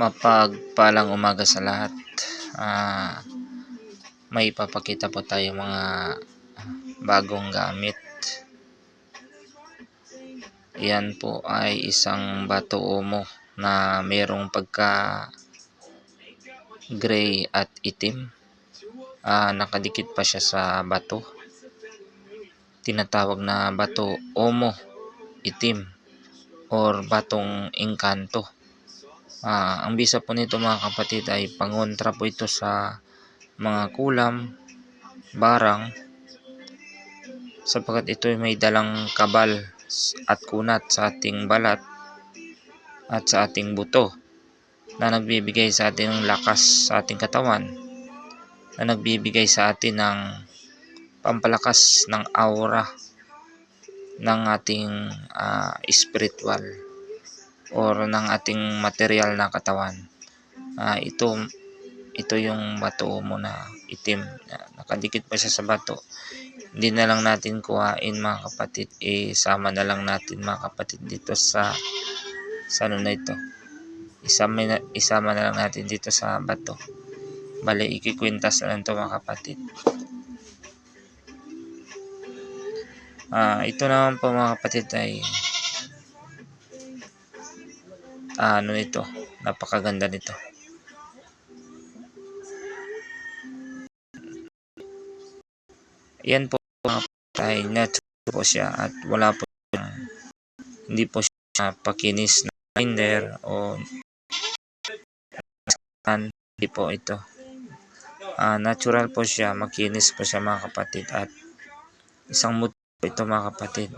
Mapagpalang umaga sa lahat. Ah, may ipapakita po tayo mga bagong gamit. Yan po ay isang bato omo na mayroong pagka gray at itim. Ah, nakadikit pa siya sa bato. Tinatawag na bato omo itim or batong engkanto. Ah, ang bisa po nito mga kapatid ay pangontra po ito sa mga kulam, barang, sapagkat ito ay may dalang kabal at kunat sa ating balat at sa ating buto na nagbibigay sa atin ng lakas sa ating katawan na nagbibigay sa atin ng pampalakas ng aura ng ating ah, spiritual or ng ating material na katawan. Ah, ito ito yung bato mo na itim. Ah, Nakadikit pa siya sa bato. Hindi na lang natin kuhain mga kapatid. Isama na lang natin mga kapatid dito sa sa ano na ito. Isama na, isama na lang natin dito sa bato. Bale, ikikwintas na lang ito mga kapatid. Ah, ito naman po mga kapatid ay ano nito, napakaganda nito. Yan po ay natural po siya at wala po siyang, hindi po siya pakinis na grinder o hindi po ito. Ah, natural po siya, makinis po siya mga kapatid at isang mood po ito mga kapatid.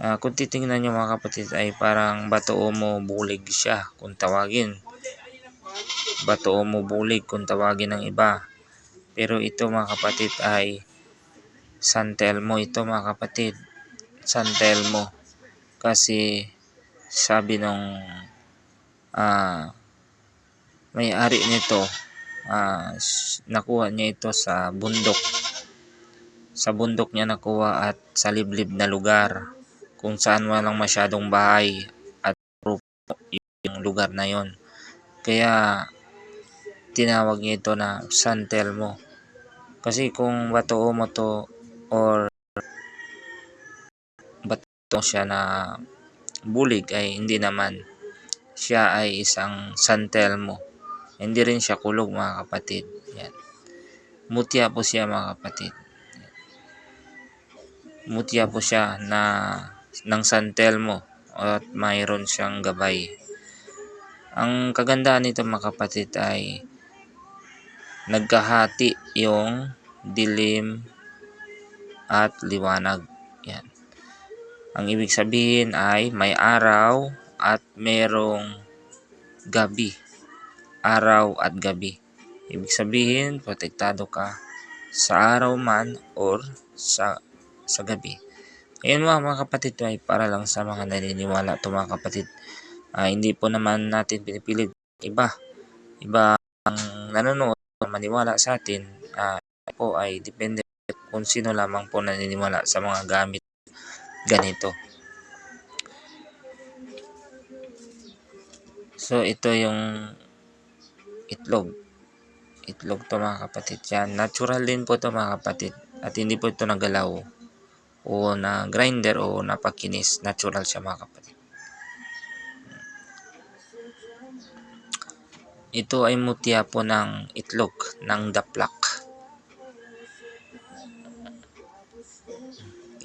Ah, kung titingnan nyo mga kapatid ay parang bato mo bulig siya kung tawagin. Bato mo bulig kung tawagin ng iba. Pero ito mga kapatid ay San Telmo ito mga kapatid. San Telmo. Kasi sabi nung ah, may-ari nito s- nakuha niya ito sa bundok. Sa bundok niya nakuha at sa liblib na lugar kung saan walang masyadong bahay at yung lugar na yon. Kaya tinawag niya ito na San Telmo. Kasi kung bato mo to or bato siya na bulig ay hindi naman. Siya ay isang San Telmo. Hindi rin siya kulog mga kapatid. Yan. Mutya po siya mga kapatid. Mutya po siya na ng San Telmo at mayroon siyang gabay. Ang kagandahan nito mga kapatid ay nagkahati yung dilim at liwanag. Yan. Ang ibig sabihin ay may araw at merong gabi. Araw at gabi. Ibig sabihin, protektado ka sa araw man or sa sa gabi. Ayun mga, mga kapatid ay para lang sa mga naniniwala to mga kapatid. Ah, hindi po naman natin pinipilit iba. Iba ang nanonood maniwala sa atin ah, po ay depende kung sino lamang po naniniwala sa mga gamit ganito. So ito yung itlog. Itlog to mga kapatid. Yan. Natural din po to mga kapatid. At hindi po ito nagalaw o na grinder o napakinis. Natural siya mga kapatid. Ito ay mutya po ng itlog ng daplak.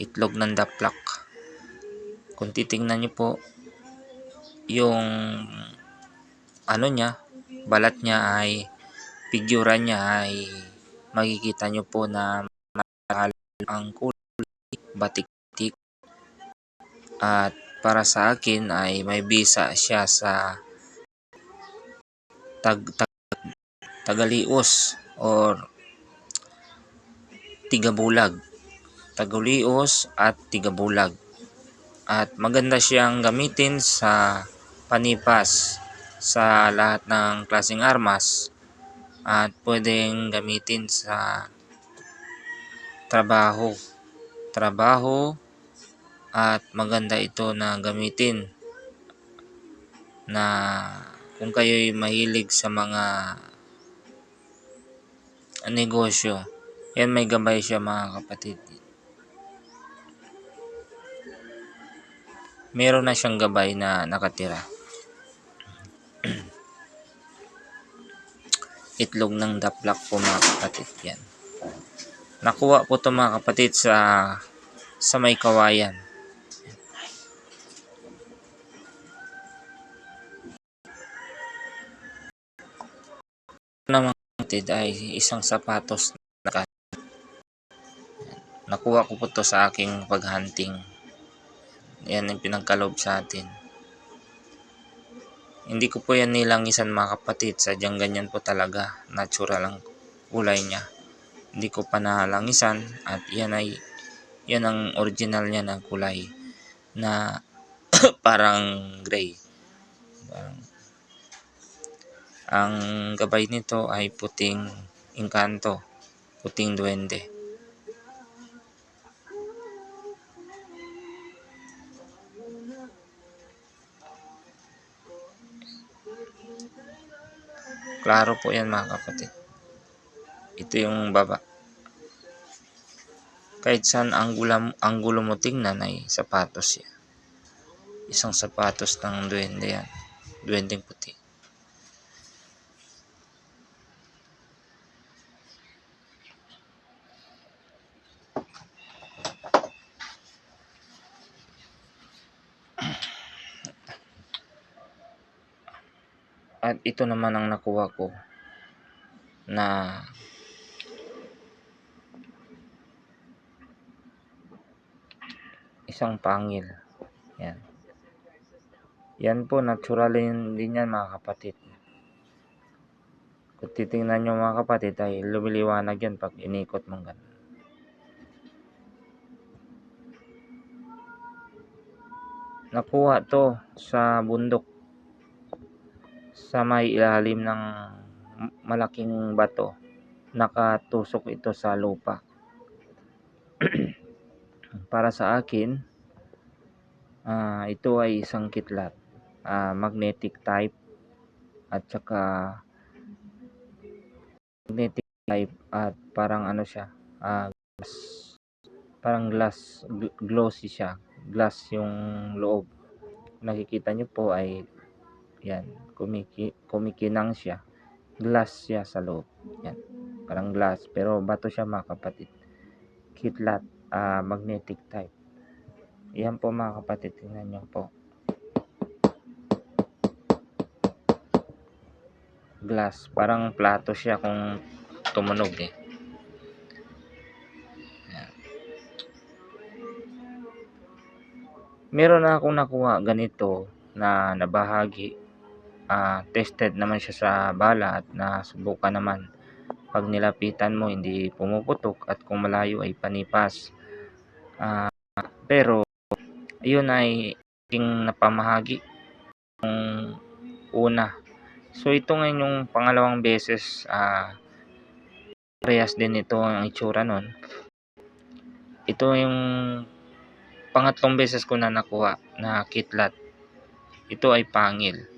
Itlog ng daplak. Kung titingnan niyo po yung ano niya, balat niya ay figura niya ay makikita niyo po na ang kulay batik-tik at para sa akin ay may bisa siya sa tag, tag tagalios or tigabulag. Tagulios at tigabulag. At maganda siyang gamitin sa panipas sa lahat ng klaseng armas. At pwedeng gamitin sa trabaho trabaho at maganda ito na gamitin na kung kayo'y mahilig sa mga negosyo, yan may gabay siya mga kapatid. Meron na siyang gabay na nakatira. Itlog ng daplak po mga kapatid yan. Nakuha po to mga kapatid sa sa may kawayan. na mga kapatid ay isang sapatos na Nakuha ko po to sa aking paghunting. Yan ang pinagkalob sa atin. Hindi ko po yan nilangisan mga kapatid. Sadyang ganyan po talaga. Natural ang kulay niya. Hindi ko pa nalangisan at yan ay yan ang original niya na kulay na parang gray. Ang gabay nito ay puting engkanto, puting duwende. Klaro po yan mga kapatid. Ito yung baba. Kahit saan angulo, angulo mo tingnan ay sapatos yan. Isang sapatos ng duwende yan. Duwendeng puti. At ito naman ang nakuha ko na isang pangil. Yan. Yan po, natural din, din yan mga kapatid. Kung titingnan nyo mga kapatid ay lumiliwanag yan pag inikot mong ganun. Nakuha to sa bundok sa may ilalim ng malaking bato. Nakatusok ito sa lupa. Para sa akin, ah, ito ay isang kitlat. Ah, magnetic type at saka magnetic type at parang ano siya, ah, glass. Parang glass, gl- glossy siya. Glass yung loob. Nakikita nyo po ay yan, kumiki, kumikinang siya. Glass siya sa loob. Yan, parang glass. Pero bato siya mga kapatid. Kitlat, ah, magnetic type. Yan po mga kapatid, tingnan nyo po. Glass, parang plato siya kung tumunog eh. Meron na akong nakuha ganito na nabahagi. Ah, tested naman siya sa bala at nasubukan naman. Pag nilapitan mo, hindi pumuputok at kung malayo ay panipas. Ah, pero, yun ay aking napamahagi yung una. So, ito ngayon yung pangalawang beses, ah, parehas din ito ang itsura nun. Ito yung pangatlong beses ko na nakuha na kitlat. Ito ay pangil.